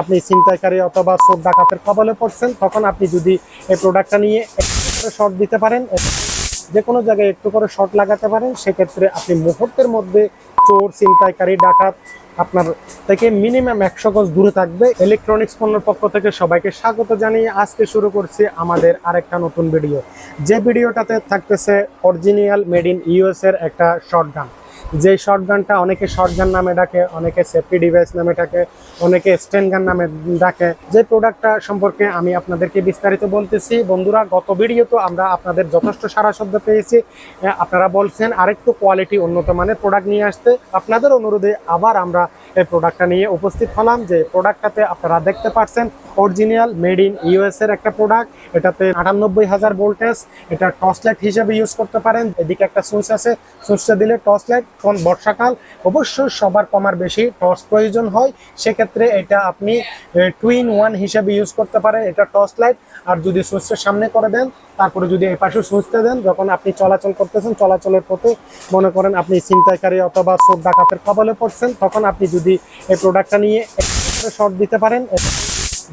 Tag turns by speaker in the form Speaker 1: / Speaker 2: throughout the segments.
Speaker 1: আপনি ছিনতাইকারী অথবা চোর ডাকাতের কবলে পড়ছেন, তখন আপনি যদি এই প্রোডাক্টটা নিয়ে শর্ট দিতে পারেন, যে কোনো জায়গায় একটু করে শর্ট লাগাতে পারেন, সেক্ষেত্রে আপনি মুহূর্তের মধ্যে চোর, ছিনতাইকারী, ডাকাত আপনার থেকে মিনিমাম একশো গজ দূরে থাকবে। ইলেকট্রনিক্স পণ্যের পক্ষ থেকে সবাইকে স্বাগত জানিয়ে আজকে শুরু করছি আমাদের আরেকটা নতুন ভিডিও যে ভিডিওটাতে থাকতেছে অরিজিনাল মেড ইন ইউএস এর একটা শর্ট গান যে শর্ট গানটা অনেকে শর্টগান নামে ডাকে, অনেকে সেফটি ডিভাইস নামে ডাকে, অনেকে স্ট্যান্ড গান নামে ডাকে। যে প্রোডাক্টটা সম্পর্কে আমি আপনাদেরকে বিস্তারিত বলতেছি, বন্ধুরা, গত ভিডিও তো আমরা আপনাদের যথেষ্ট সারা শব্দ পেয়েছি। আপনারা বলছেন আরেকটু কোয়ালিটি উন্নত মানের প্রোডাক্ট নিয়ে আসতে। আপনাদের অনুরোধে আবার আমরা এই প্রোডাক্টটা নিয়ে উপস্থিত হলাম। যে প্রোডাক্টটাতে আপনারা দেখতে পাচ্ছেন অরিজিনাল মেড ইন ইউএস এর একটা প্রোডাক্ট এটাতে আটানব্বই হাজার ভোল্টেজ এটা টর্চ লাইট হিসেবে ইউজ করতে পারেন। এদিকে একটা সুইচ আছে। সুইচটা দিলে টর্চ লাইট কোন বর্ষাকাল, অবশ্যই সবার কমার বেশি টর্চ প্রয়োজন হয়। সেক্ষেত্রে এটা আপনি টুইন ওয়ান হিসেবে ইউজ করতে পারেন। এটা টর্চ লাইট আর যদি সুইচটা সামনে করে দেন, তারপরে যদি এই পাশে সুইচটা দেন, যখন আপনি চলাচল করতেছেন, চলাচলের পথে মনে করেন আপনি ছিনতাইকারী অথবা চোর ডাকাতের কবলে পড়ছেন, তখন আপনি যদি এই প্রোডাক্টটা নিয়ে একটু করে শর্ট দিতে পারেন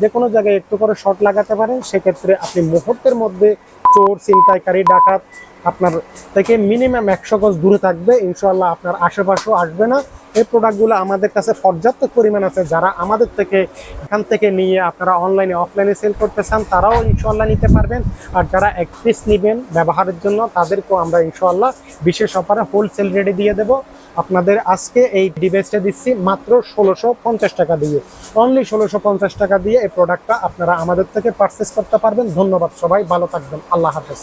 Speaker 1: যে কোনো জায়গায় একটু করে শর্ট লাগাতে পারেন, সেক্ষেত্রে আপনি মুহূর্তের মধ্যে চোর, ছিনতাইকারী, ডাকাত আপনার থেকে মিনিমাম একশো গজ দূরে থাকবে। ইনশাল্লাহ আপনার আশেপাশেও আসবে না। এই প্রোডাক্টগুলো আমাদের কাছে পর্যাপ্ত পরিমাণ আছে। যারা আমাদের থেকে এখান থেকে নিয়ে আপনারা অনলাইনে অফলাইনে সেল করতে চান, তারাও ইনশাল্লাহ নিতে পারবেন। আর যারা এক পিস নেবেন ব্যবহারের জন্য, তাদেরকেও আমরা ইনশাল্লাহ বিশেষ অফারে হোলসেল রেটে দিয়ে দেব। আপনাদের আজকে এই ডিভাইসটা দিচ্ছি মাত্র ষোলোশো পঞ্চাশ টাকা দিয়ে। অনলি ষোলোশো পঞ্চাশ টাকা দিয়ে এই প্রোডাক্টটা আপনারা আমাদের থেকে পারচেস করতে পারবেন। ধন্যবাদ সবাই, ভালো থাকবেন। আল্লাহ হাফেজ।